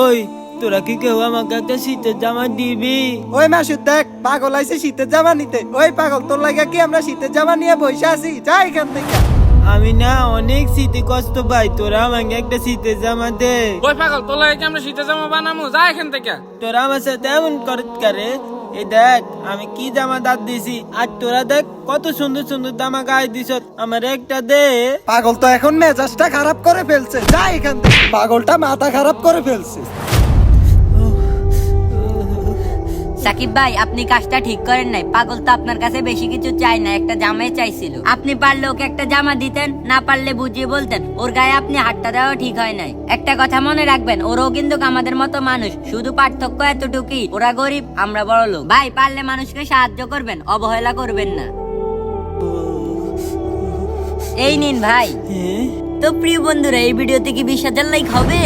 ওই তোরা কি কেউ আমাকে একটা শীতের জামা দিবি? ওই মাসুদ দেখ পাগল আইছে শীতের জামা নিতে। ওই পাগল তোর লাগে কি আমরা শীতের জামা নিয়ে বসে আছি? যা এখান থেকে। আমি না অনেক শীতে কষ্ট পাই। তোরা আমাকে একটা শীতের জামা দে। ওই পাগল তোলা কি আমরা শীতের জামা বানামু? যা এখান থেকে। তোরা আমার সাথে এমন করত করে? এই দেখ, আমি কি জামা দাঁত দিছি? আর তোরা দেখ, কত সুন্দর সুন্দর জামা গায়ে দিস আমার একটা দে। পাগল তো এখন মেজাজটা খারাপ করে ফেলছে। যা এখান থেকে। পাগলটা মাথা খারাপ করে ফেলছে। সাকিব ভাই আপনি কাজটা ঠিক করেন নাই। পাগল তো আপনার কাছে বেশি কিছু চাই না একটা জামাই চাইছিল। আপনি পারলে ওকে একটা জামা দিতেন না পারলে বুঝিয়ে বলতেন ওর গায়ে আপনি হাতটা দেওয়া ঠিক হয় নাই। একটা কথা মনে রাখবেন ওরও কিন্তু আমাদের মতো মানুষ শুধু পার্থক্য এতটুকুই ওরা গরিব আমরা বড় লোক। ভাই পারলে মানুষকে সাহায্য করবেন অবহেলা করবেন না। এই নিন ভাই। হ্যাঁ? তো প্রিয় বন্ধুরা এই ভিডিওতে কি বিশ হাজার লাইক হবে?